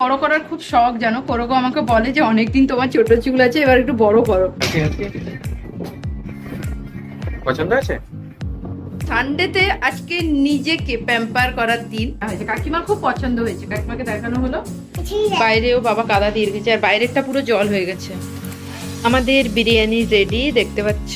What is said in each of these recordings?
বড় করার খুব শখ জানো? করোগো আমাকে বলে যে অনেকদিন তোমার ছোট চুল আছে এবার একটু বড় করো। পছন্দ আছে সানডেতে আজকে নিজেকে প্যাম্পার করার দিন। হয়েছে কাকিমার খুব পছন্দ হয়েছে। কাকিমাকে দেখানো হলো। বাইরেও বাবা কাদা দিয়ে রেখেছে আর বাইরেরটা পুরো জল হয়ে গেছে। আমাদের বিরিয়ানি রেডি দেখতে পাচ্ছ?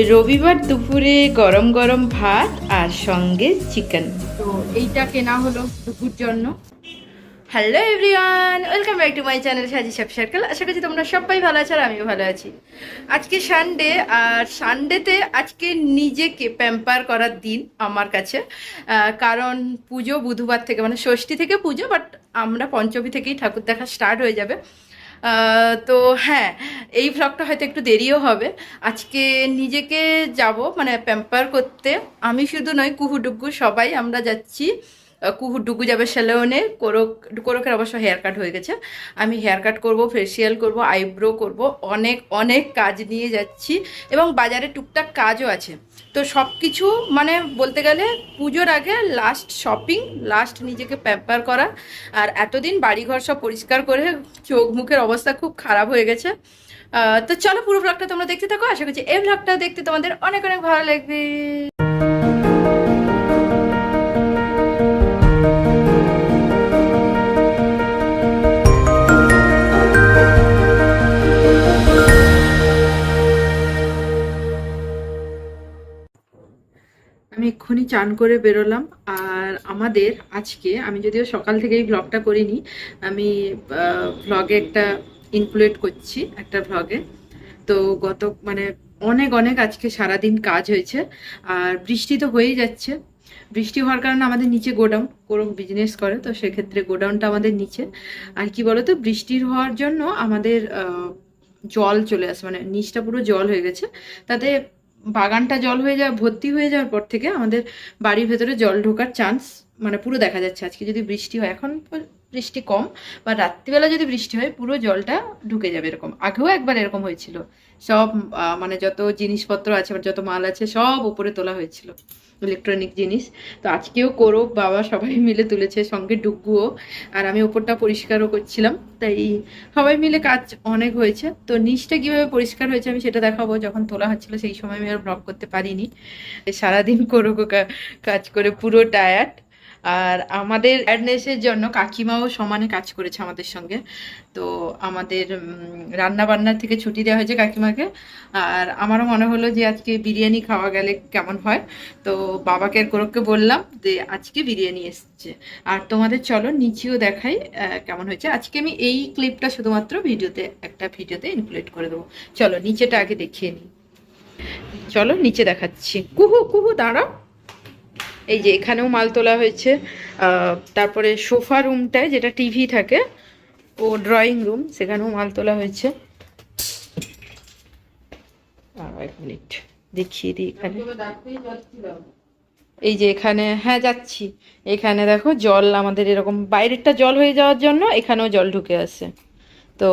রবিবার দুপুরে গরম গরম ভাত আর সঙ্গে চিকেন তো এইটা কেনা হলো দুপুর জন্য। Hello everyone welcome back to my channel Saji সাপ সার্কেল আশা করছি তোমরা সবাই ভালো আছো আর আমিও ভালো আছি। আজকে সানডে আর সানডেতে আজকে নিজেকে প্যাম্পার করার দিন আমার কাছে। কারণ পুজো বুধবার থেকে মানে ষষ্ঠী থেকে পুজো বাট আমরা পঞ্চমী থেকেই ঠাকুর দেখা স্টার্ট হয়ে যাবে। তো হ্যাঁ এই ভ্লগটা হয়তো একটু দেরিও হবে। আজকে নিজেকে যাব মানে প্যাম্পার করতে। আমি শুধু নয় কুহুডুগু সবাই আমরা যাচ্ছি। কুহু ডুগু যাবে স্যালোনে কোরক, কোরকের অবশ্য হেয়ার কাট হয়ে গেছে। আমি হেয়ার কাট করব ফেসিয়াল করব আইব্রো করব, অনেক অনেক কাজ নিয়ে যাচ্ছি এবং বাজারে টুকটাক কাজও আছে। তো সব কিছু মানে বলতে গেলে পুজোর আগে লাস্ট শপিং লাস্ট নিজেকে প্যাম্পার করা আর এতদিন বাড়িঘর সব পরিষ্কার করে চোখ মুখের অবস্থা খুব খারাপ হয়ে গেছে। তো চলো পুরো ব্লগটা তোমরা দেখতে থাকো। আশা করছি এই ব্লগটা দেখতে তোমাদের অনেক অনেক ভালো লাগবে। আমি এক্ষুনি চান করে বেরোলাম। আর আমাদের আজকে, আমি যদিও সকাল থেকেই ব্লগটা করিনি, আমি ব্লগে একটা ইনক্লুড করছি, একটা ব্লগে তো গত মানে অনেক অনেক আজকে সারাদিন কাজ হয়েছে। আর বৃষ্টি তো হয়েই যাচ্ছে। বৃষ্টি হওয়ার কারণে আমাদের নিচে গোডাউন কোনো বিজনেস করে, তো সেক্ষেত্রে গোডাউনটা আমাদের নিচে। আর কি বলতো বৃষ্টির হওয়ার জন্য আমাদের জল চলে আসে মানে নিচটা পুরো জল হয়ে গেছে। তাতে বাগানটা জল হয়ে যাওয়া, ভর্তি হয়ে যাওয়ার পর থেকে আমাদের বাড়ির ভেতরে জল ঢোকার চান্স মানে পুরো দেখা যাচ্ছে। আজকে যদি বৃষ্টি হয়, এখন বৃষ্টি কম বা রাত্রিবেলা যদি বৃষ্টি হয়, পুরো জলটা ঢুকে যাবে এরকম। আগেও একবার এরকম হয়েছিল। সব মানে যত জিনিসপত্র আছে যত মাল আছে, সব উপরে তোলা হয়েছিল। ইলেকট্রনিক জিনিস। তো আজকেও করো, বাবা সবাই মিলে তুলেছে সঙ্গে ডুগুও আর আমি ওপরটা পরিষ্কারও করছিলাম। তাই সবাই মিলে কাজ অনেক হয়েছে। তো নিচটা কীভাবে পরিষ্কার হয়েছে আমি সেটা দেখাবো। যখন তোলা হচ্ছিল সেই সময় আমি আর ব্লগ করতে পারিনি। সারাদিন করো কাজ করে পুরো টায়ার্ড আর আমাদের অ্যাডনেসের জন্য কাকিমাও সমানে কাজ করেছে আমাদের সঙ্গে। তো আমাদের রান্না বান্নার থেকে ছুটি দেওয়া হয়েছে কাকিমাকে। আর আমারও মনে হলো যে আজকে বিরিয়ানি খাওয়া গেলে কেমন হয়। তো বাবাকে আর কোরককে বললাম যে আজকে বিরিয়ানি এসছে। আর তোমাদের চলো নিচেও দেখাই কেমন হয়েছে। আজকে আমি এই ক্লিপটা শুধুমাত্র ভিডিওতে, একটা ভিডিওতে ইনক্লুড করে দেবো। চলো নিচেটা আগে দেখিয়ে নিই। চলো নিচে দেখাচ্ছি। কুহু কুহু, দাঁড়াও। এই যে এখানেও মাল তোলা হয়েছে। তারপরে সোফা রুমটায় যেটা টিভি থাকে, ও ড্রয়িং রুম সেখানেও মাল তোলা হয়েছে। এক মিনিট, দেখিয়ে দিই এখানে। এই যে এখানে হ্যাঁ যাচ্ছি। এখানে দেখো জল, আমাদের এরকম বাইরেরটা জল হয়ে যাওয়ার জন্য এখানেও জল ঢুকে আসে তো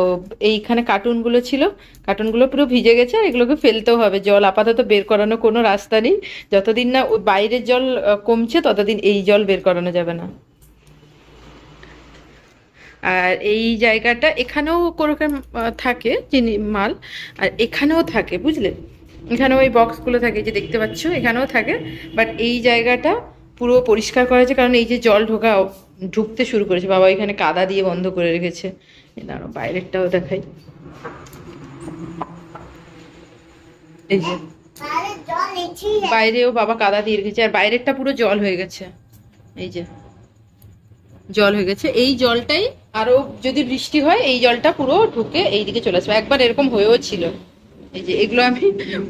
এইখানে কার্টুনগুলো ছিল। কার্টুনগুলো পুরো ভিজে গেছে আর এগুলোকে ফেলতেও হবে। জল আপাতত বের করানো কোনো রাস্তা নেই। যতদিন না বাইরের জল কমছে ততদিন এই জল বের করানো যাবে না। আর এই জায়গাটা এখানেও আহ, থাকে যিনি মাল। আর এখানেও থাকে বুঝলে? এখানেও ওই বক্সগুলো থাকে যে দেখতে পাচ্ছ এখানেও থাকে। বাট এই জায়গাটা পুরো পরিষ্কার করা হয়েছে কারণ এই যে জল ঢোকা ঢুকতে শুরু করেছে। বাবা এখানে কাদা দিয়ে বন্ধ করে রেখেছে। দাঁড়ো বাইরেরটাও দেখাই। এই যে, বাইরেও বাবা কাদা দিয়ে রেখেছে, আর বাইরেরটা পুরো জল হয়ে গেছে। এই যে, জল হয়ে গেছে। এই জলটাই আরও যদি বৃষ্টি হয়, এই জলটা পুরো ঢুকে এইদিকে চলে আসবে। একবার এরকম হয়েও ছিল। এই যে এগুলো আমি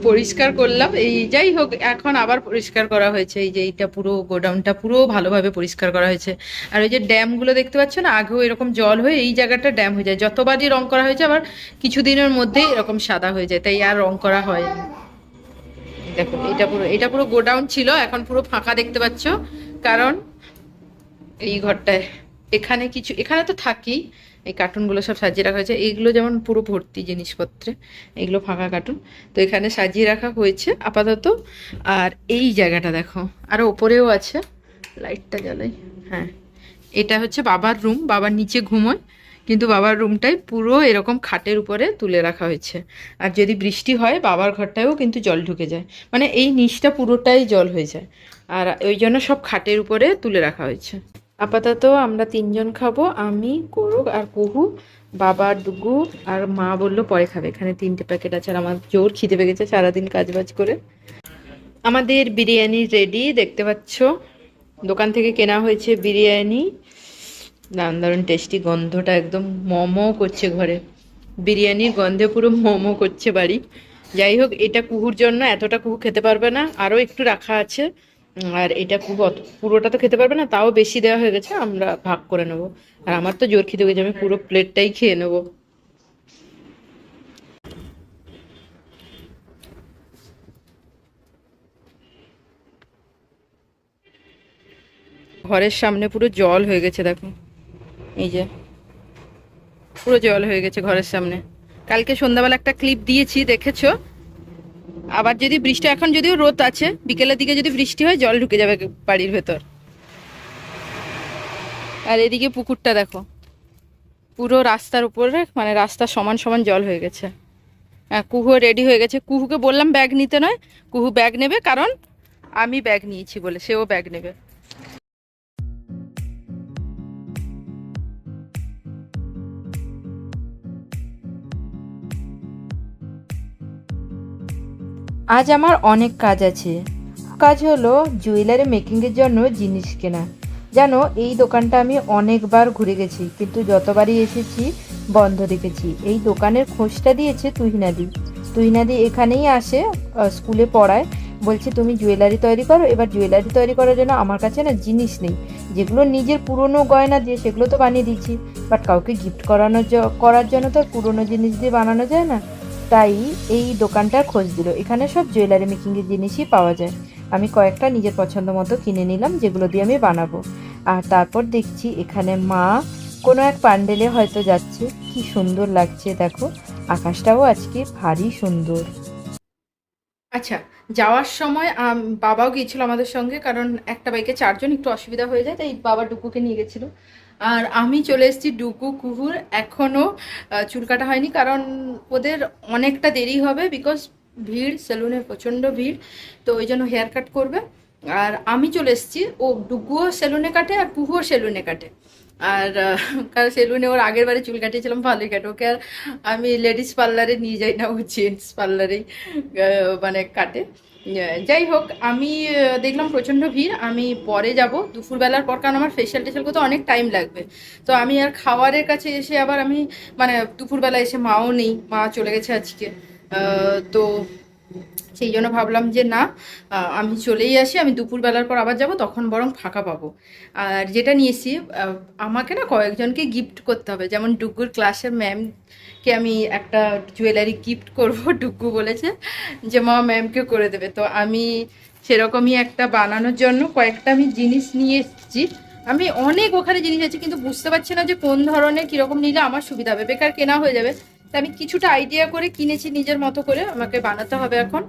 পরিষ্কার করলাম। এই যাই হোক, এখন আবার পরিষ্কার করা হয়েছে। এই যে এইটা পুরো, গোডাউনটা পুরো ভালোভাবে পরিষ্কার করা হয়েছে। আর ওই যে ড্যামগুলো দেখতে পাচ্ছ না, আগেও এরকম জল হয়ে এই জায়গাটা ড্যাম হয়ে যায়। যতবারই রং করা হয়েছে, আবার কিছুদিনের মধ্যেই এরকম সাদা হয়ে যায়। তাই আর রং করা হয়নি দেখো, এটা পুরো এটা পুরো গোডাউন ছিল, এখন পুরো ফাঁকা দেখতে পাচ্ছ। কারণ এই ঘরটায় এখানে কিছু, এখানে তো থাকি এই কার্টুনগুলো সব সাজিয়ে রাখা হয়েছে। এইগুলো যেমন পুরো ভর্তি জিনিসপত্রে এগুলো ফাঁকা কার্টুন। তো এখানে সাজিয়ে রাখা হয়েছে আপাতত। আর এই জায়গাটা দেখো আরও ওপরেও আছে। লাইটটা জ্বালাই। হ্যাঁ এটা হচ্ছে বাবার রুম বাবার নিচে ঘুমোয়, কিন্তু বাবার রুমটাই পুরো এরকম খাটের উপরে তুলে রাখা হয়েছে। আর যদি বৃষ্টি হয়, বাবার ঘরটায়ও কিন্তু জল ঢুকে যায়। মানে এই নিচটা পুরোটাই জল হয়ে যায়। আর ওই জন্য সব খাটের উপরে তুলে রাখা হয়েছে। আপাতত আমরা তিনজন খাব, আমি, করুক আর কুহু। বাবা ডুগু আর মা বলল পরে খাবে। এখানে তিনটে প্যাকেট আছে আর আমার জোর খিদে পেয়ে সারাদিন কাজবাজ করে। আমাদের বিরিয়ানি রেডি দেখতে পাচ্ছ? দোকান থেকে কেনা হয়েছে বিরিয়ানি। দারুণ দারুণ টেস্টি গন্ধটা একদম মোমো করছে ঘরে। বিরিয়ানির গন্ধে পুরো মোমো করছে বাড়ি। যাই হোক, এটা কুহুর জন্য এতটা কুহু খেতে পারবে না। আরও একটু রাখা আছে। আর এটা অত পুরোটা তো খেতে পারবে না, তাও বেশি দেওয়া হয়ে গেছে, আমরা ভাগ করে নেব। আর আমার তো জোর খিদে গেছে আমি পুরো প্লেটটাই খেয়ে নেব। ঘরের সামনে পুরো জল হয়ে গেছে, দেখো। এই যে, পুরো জল হয়ে গেছে ঘরের সামনে। কালকে সন্ধ্যাবেলা একটা ক্লিপ দিয়েছি, দেখেছ? আবার যদি বৃষ্টি, এখন যদিও রোদ আছে, বিকেলের দিকে যদি বৃষ্টি হয়, জল ঢুকে যাবে বাড়ির ভেতর। আর এদিকে পুকুরটা দেখো। পুরো রাস্তার উপরে মানে রাস্তা সমান সমান জল হয়ে গেছে। হ্যাঁ কুহু রেডি হয়ে গেছে। কুহুকে বললাম ব্যাগ নিতে নয়, কুহু ব্যাগ নেবে, কারণ আমি ব্যাগ নিয়েছি বলে, সেও ব্যাগ নেবে। আজ আমার অনেক কাজ আছে। কাজ হলো জুয়েলারি মেকিংয়ের জন্য জিনিস কেনা। জানো, এই দোকানটা আমি অনেকবার ঘুরে গেছি, কিন্তু যতবারই এসেছি, বন্ধ রেখেছি। এই দোকানের খোঁজটা দিয়েছে তুহিনাদি। তুহিনাদি এখানেই আসে স্কুলে পড়ায়। বলছে, তুমি জুয়েলারি তৈরি করো। এবার জুয়েলারি তৈরি করার জন্য আমার কাছে না জিনিস নেই। যেগুলো নিজের পুরনো গয়না দিয়ে, সেগুলো তো বানিয়ে দিচ্ছি বাট কাউকে গিফট করানোর করার জন্য তো পুরনো জিনিস দিয়ে বানানো যায় না। তাই এই দোকানটা খোঁজ দিল। এখানে সব জুয়েলারি মেকিংয়ের জিনিসই পাওয়া যায়। আমি কয়েকটা নিজের পছন্দ মতো কিনে নিলাম, যেগুলো দিয়ে আমি বানাবো। আর তারপর দেখছি এখানে মা কোনো এক প্যান্ডেলে হয়তো যাচ্ছে। কি সুন্দর লাগছে, দেখো। আকাশটাও আজকে ভারী সুন্দর। আচ্ছা যাওয়ার সময় বাবাও গিয়েছিল আমাদের সঙ্গে, কারণ একটা বাইকে চারজন একটু অসুবিধা হয়ে যায়, তাই বাবা ডুকুকে নিয়ে গেছিল। আর আমি চলে এসেছি ডুকু, কুহুর। এখনও চুল কাটা হয়নি, কারণ ওদের অনেকটা দেরি হবে বিকজ ভিড়, সেলুনে প্রচণ্ড ভিড়, তো ওই জন্য হেয়ার কাট করবে। আর আমি চলে এসেছি, ও ডুগুও সেলুনে কাটে আর কুহুও সেলুনে কাটে। আর কারণ সেলুনে ওর আগের বারে চুল কাটিয়েছিলাম, ভালোই কাটে। ওকে আর আমি লেডিস পার্লারে নিয়ে যাই না, ও জেন্টস পার্লারেই মানে কাটে। যাই হোক, আমি দেখলাম প্রচণ্ড ভিড়। আমি পরে যাব দুপুরবেলার পর, কারণ আমার ফেশিয়াল টেশিয়াল করতে অনেক টাইম লাগবে। তো আমি আর খাওয়ারের কাছে এসে আবার আমি মানে দুপুরবেলা এসে মাও নেই, মা চলে গেছে আজকে। তো সেই জন্য ভাবলাম যে না আমি চলেই আসি, আমি দুপুরবেলার পর আবার যাব, তখন বরং ফাঁকা পাবো। আর যেটা নিয়েছি আমাকে না কয়েকজনকে গিফট করতে হবে। যেমন ডুগুর ক্লাসের ম্যামকে আমি একটা জুয়েলারি গিফট করব ডুগু বলেছে যে, মা ম্যামকে করে দেবে। তো আমি সেরকমই একটা বানানোর জন্য কয়েকটা আমি জিনিস নিয়ে এসেছি। আমি অনেক ওখানে জিনিস আছে কিন্তু বুঝতে পারছি না যে কোন ধরনের, কীরকম নিলে আমার সুবিধা হবে। বেকার কেনা হয়ে যাবে। তা আমি কিছুটা আইডিয়া করে কিনেছি নিজের মতো করে, আমাকে বানাতে হবে এখন।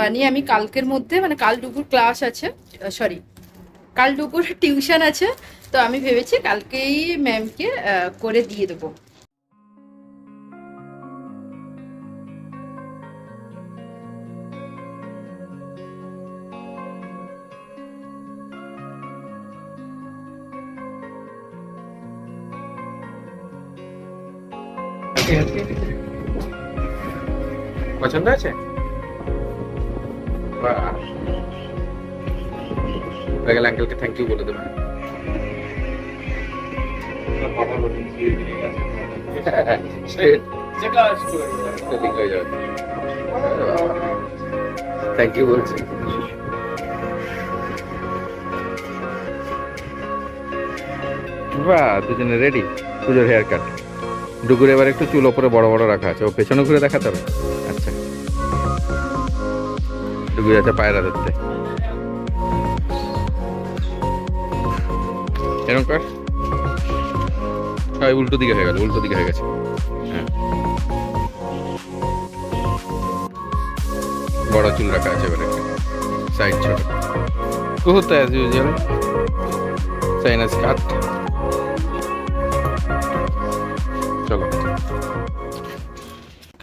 বানিয়ে আমি কালকের মধ্যে মানে কাল দুপুর ক্লাস আছে সরি কাল দুপুর টিউশন আছে, তো আমি ভেবেছি কালকেই ম্যামকে করে দিয়ে দেবো। পছন্দ আছে? বাহ। আঙ্কেলকে থ্যাংক ইউ বলে দেবেন থ্যাংক ইউ বলছি। বাহ দুজনে রেডি পুজোর হেয়ার কাট ডুগুর এবার একটু চুল ওপরে বড় বড় রাখা আছে ও পেছনে ঘুরে দেখাতে হবে। ডুগু যাচ্ছে পায়রা ধরতে। এরকম কর। উল্টো দিকে হয়ে গেল, উল্টো দিকে হয়ে গেছে। হ্যাঁ। বড় চুল রাখা আছে এবারে সাইড ছোট। বহুত অ্যাজ ইউজুয়াল কাট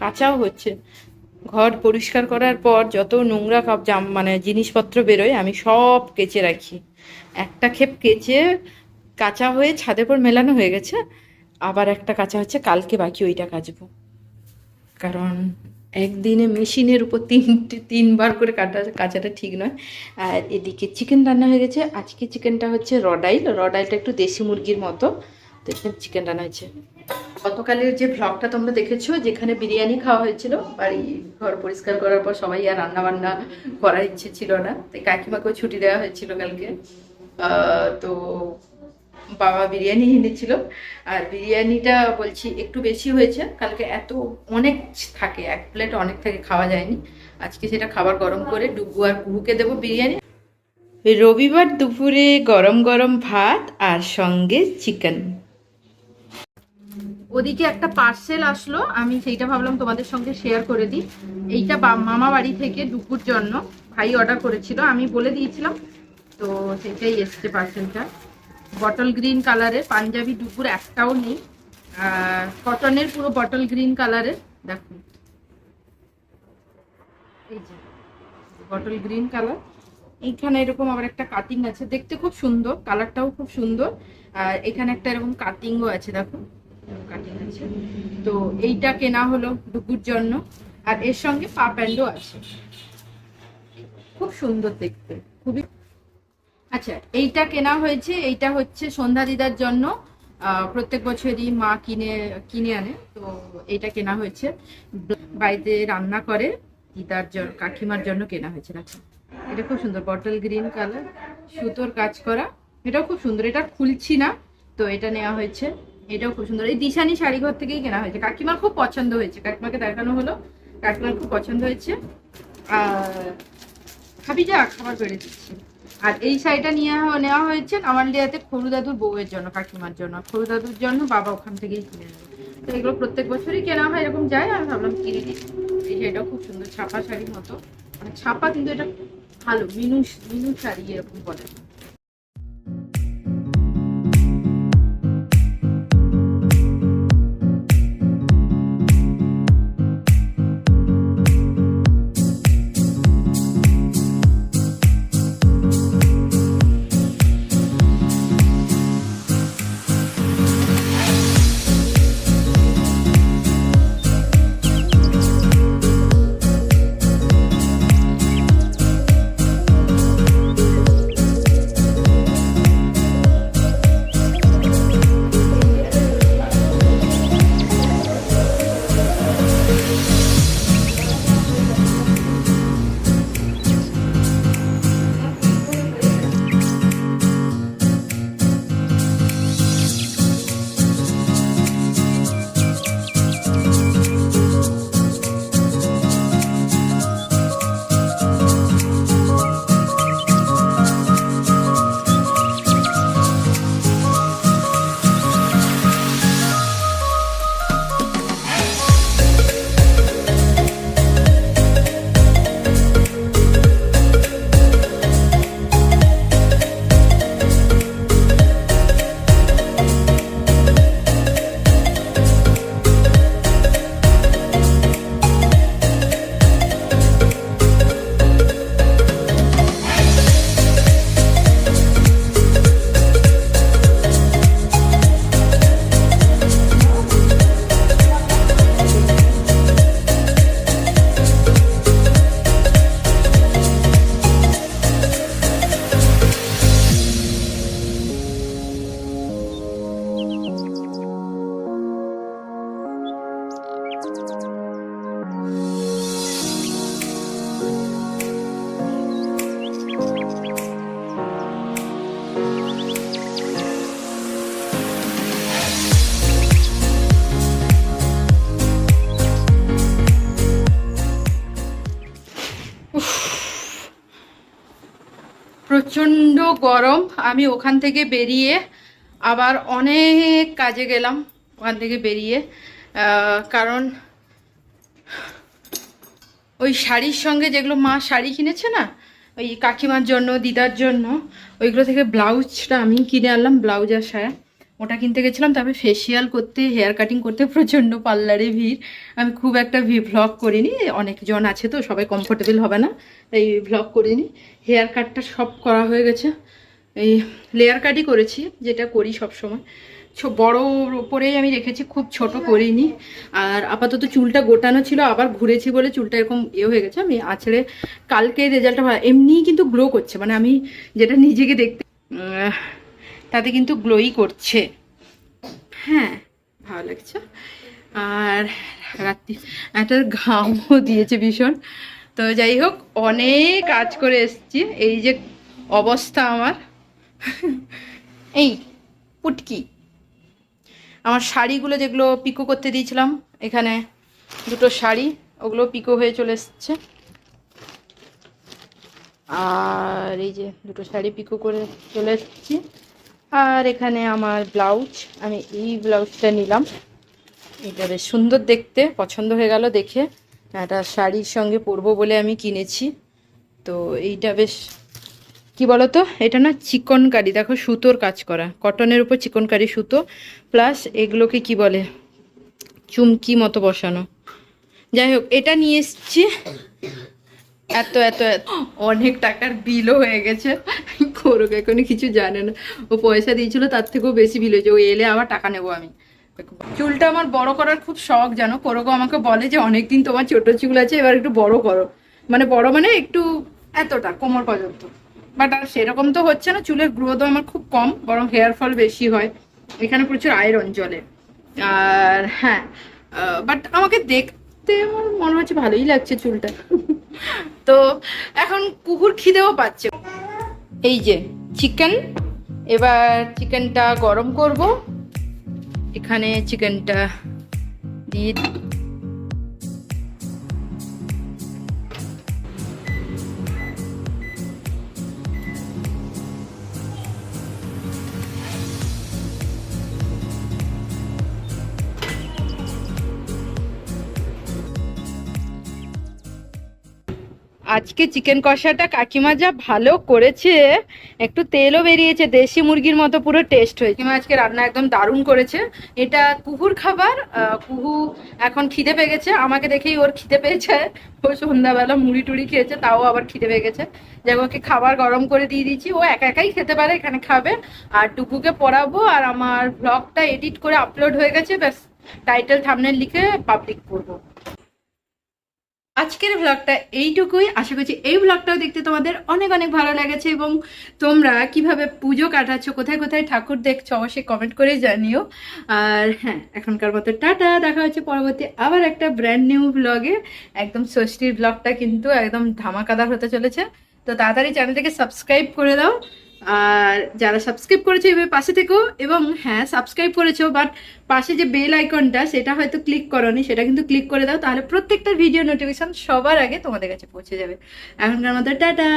কাঁচাও হচ্ছে। ঘর পরিষ্কার করার পর যত নোংরা কাপ জাম মানে জিনিসপত্র বেরোয়, আমি সব কেচে রাখি। একটা ক্ষেপ কেচে কাঁচা হয়ে ছাদের পর মেলানো হয়ে গেছে, আবার একটা কাঁচা হচ্ছে, কালকে বাকি ওইটা কাচবো। কারণ একদিনে মেশিনের উপর তিনটে, তিনবার করে কাটা, কাচাটা ঠিক নয়। আর এদিকে চিকেন রান্না হয়ে গেছে, আজকে চিকেনটা হচ্ছে রডাইল, রডাইলটা একটু দেশি মুরগির মতো, তো এখানে চিকেন রান্না হয়েছে। গতকালের যে ভ্লগটা তোমরা দেখেছ, যেখানে বিরিয়ানি খাওয়া হয়েছিল, বাড়ি ঘর পরিষ্কার করার পর সবাই আর রান্না বান্না করার ইচ্ছে ছিল না। তাই কাকিমাকেও ছুটি দেওয়া হয়েছিল কালকে। তো বাবা বিরিয়ানি এনেছিল। আর বিরিয়ানিটা বলছি একটু বেশি হয়েছে। কালকে এত অনেক থাকে, এক প্লেট অনেক থাকে, খাওয়া যায়নি। আজকে সেটা খাবার গরম করে ডুবু আর কুহুকে দেবো বিরিয়ানি। রবিবার দুপুরে গরম গরম ভাত আর সঙ্গে চিকেন ওদিকে একটা পার্সেল আসলো, আমি সেইটা ভাবলাম তোমাদের সঙ্গে শেয়ার করে দিই। এইটা মামা বাড়ি থেকে দুপুর জন্য ভাই অর্ডার করেছিল, আমি বলে দিয়েছিলাম। তো সেটাই এসছে পার্সেলটা বটল গ্রিন কালারের পাঞ্জাবি দুপুর একটাও নেই। কটনের পুরো বটল গ্রিন কালারের দেখুন এই যে বটল গ্রিন কালার এইখানে এরকম আবার একটা কাটিং আছে। দেখতে খুব সুন্দর কালারটাও খুব সুন্দর। আর এখানে একটা এরকম কাটিংও আছে, দেখো। কাটিং আছে তো এইটা কেনা হলো ডুকুর জন্য, আর এর সঙ্গে পা প্যান্ডও আছে। খুব সুন্দর দেখতে, খুবই আচ্ছা এইটা কেনা হয়েছে, এইটা হচ্ছে সন্ধ্যা দিদার জন্য। প্রত্যেক বছরই মা কিনে কিনে আনে, তো এইটা কেনা হয়েছে। বাড়িতে রান্না করে, দিদার জন্য কাকিমার জন্য কেনা হয়েছে দেখো এটা খুব সুন্দর, বটল গ্রিন কালার, সুতোর কাজ করা। এটাও খুব সুন্দর, এটা খুলছি না, তো এটা নেওয়া হয়েছে। এটাও খুব সুন্দর। এই দিশানি শাড়িঘর থেকেই কেনা হয়েছে। কাকিমার খুব পছন্দ হয়েছে। কাকিমাকে দেখানো হলো। কাকিমার খুব পছন্দ হয়েছে। আর খাবি যা, খাবার বেড়ে দিচ্ছি। আর এই শাড়িটা নিয়ে নেওয়া হয়েছে কামালিয়াতে খরু দাদুর বউয়ের জন্য, কাকিমার জন্য। খরু দাদুর জন্য বাবা ওখান থেকেই কিনে নেবে তো এগুলো প্রত্যেক বছরই কেনা হয়, এরকম যায়, আমি ভাবলাম কিনে দিই এই শাড়িটাও খুব সুন্দর, ছাপা শাড়ির মতো। মানে ছাপা কিন্তু এটা ভালো মিনু মিনু শাড়ি এরকম বলে। প্রচণ্ড গরম। আমি ওখান থেকে বেরিয়ে আবার অনেক কাজে গেলাম ওখান থেকে বেরিয়ে। কারণ ওই শাড়ির সঙ্গে যেগুলো মা শাড়ি কিনেছে না, ওই কাকিমার জন্য, দিদার জন্য, ওইগুলো থেকে ব্লাউজটা আমি কিনে আনলাম, ব্লাউজ আর সায়া ওটা কিনতে গেছিলাম, তারপরে ফেসিয়াল করতে হেয়ার কাটিং করতে প্রচণ্ড পার্লারে ভিড়। আমি খুব একটা ভি ভ্লগ করিনি অনেকজন আছে তো, সবাই কমফোর্টেবল হবে না, তাই ভ্লগ করিনি। হেয়ার কাটটা সব করা হয়ে গেছে। এই লেয়ার কাটই করেছি, যেটা করি সব সময় বড় ওপরেই আমি রেখেছি, খুব ছোট করিনি। আর আপাতত চুলটা গোটানো ছিল, আবার ঘুরেছি বলে চুলটা এরকম ইয়ে হয়ে গেছে। আমি আছড়ে কালকে রেজাল্টটা এমনিই কিন্তু গ্লো করছে। মানে আমি যেটা নিজেকে দেখতে তাতে কিন্তু গ্লোই করছে। হ্যাঁ ভালো লাগছে। আর রাত্রি একটা ঘামও দিয়েছে ভীষণ। তো যাই হোক অনেক কাজ করে এসেছি। এই যে অবস্থা আমার। এই পুটকি। আমার শাড়িগুলো যেগুলো পিকো করতে দিয়েছিলাম এখানে দুটো শাড়ি ওগুলো পিকো হয়ে চলে এসছে। আর এই যে দুটো শাড়ি পিকো করে চলে এসেছি। আর এখানে আমার ব্লাউজ, আমি এই ব্লাউজটা নিলাম। এটা বেশ সুন্দর দেখতে, পছন্দ হয়ে গেল দেখে। এটা শাড়ির সঙ্গে পরবো বলে আমি কিনেছি। তো এইটা বেশ, কি বলতো? এটা না চিকনকারি, দেখো সুতোর কাজ করা। কটনের উপর চিকনকারি সুতো, প্লাস এগুলোকে কি বলে? চুমকি মতো বসানো। যাই হোক, এটা নিয়ে এসছি। এত এত অনেক টাকার বিলও হয়ে গেছে। করুক এখনই কিছু জানে না। ও পয়সা দিয়েছিল, তার থেকেও বেশি বিল হয়েছে। ও এলে আবার টাকা নেব আমি। চুলটা আমার বড় করার খুব শখ, জানো? করোগো আমাকে বলে যে, অনেকদিন তোমার ছোট চুল আছে, এবার একটু বড় করো। মানে বড় মানে একটু এতটা, কোমর পর্যন্ত। বাট আর সেরকম তো হচ্ছে না, চুলের গ্রোথও আমার খুব কম, বরং হেয়ার ফল বেশি হয়। এখানে প্রচুর আয়রন জলে আর হ্যাঁ বাট আমাকে দেখতে আমার মনে হচ্ছে ভালোই লাগছে চুলটা। তো এখন কুকুর খিদেও পাচ্ছে। এই যে চিকেন এবার চিকেনটা গরম করব। এখানে চিকেনটা দিয়ে আজকে চিকেন কষাটা কাকিমা যা ভালো করেছে, একটু তেলও বেরিয়েছে, দেশি মুরগির মতো পুরো টেস্ট হয়েছে। কাকিমা আজকে রান্না একদম দারুণ করেছে। এটা কুহুর খাবার কুহু এখন খিদে পেয়ে গেছে আমাকে দেখেই ওর খিদে পেয়েছে। ও সন্ধ্যাবেলা মুড়ি টুড়ি খেয়েছে, তাও আবার খিদে পেয়ে গেছে যাই ওকে খাবার গরম করে দিয়ে দিয়েছি। ও একা একাই খেতে পারে, এখানে খাবে। আর টুকুকে পড়াবো, আর আমার ব্লগটা এডিট করে আপলোড হয়ে গেছে। ব্যাস টাইটেল থামনেল লিখে পাবলিক করব। আজকের ব্লগটা এইটুকুই। আশা করছি এই ব্লগটাও দেখতে তোমাদের অনেক অনেক ভালো লেগেছে এবং তোমরা কীভাবে পুজো কাটাচ্ছ, কোথায় কোথায় ঠাকুর দেখছ অবশ্যই কমেন্ট করে জানিও। আর হ্যাঁ এখনকার মতো টাটা, দেখা হচ্ছে পরবর্তী আবার একটা ব্র্যান্ড নিউ ব্লগে একদম ষষ্ঠীর ব্লগটা কিন্তু একদম ধামাকাদার হতে চলেছে। তো তাড়াতাড়ি চ্যানেলটাকে সাবস্ক্রাইব করে দাও। আর যারা সাবস্ক্রাইব করেছ এভাবে পাশে থেকেও এবং হ্যাঁ সাবস্ক্রাইব করেছ বাট পাশে যে বেল আইকনটা সেটা হয়তো ক্লিক করনি, সেটা কিন্তু ক্লিক করে দাও, তাহলে প্রত্যেকটা ভিডিও নোটিফিকেশন সবার আগে তোমাদের কাছে পৌঁছে যাবে। এখনকার মতো টাটা!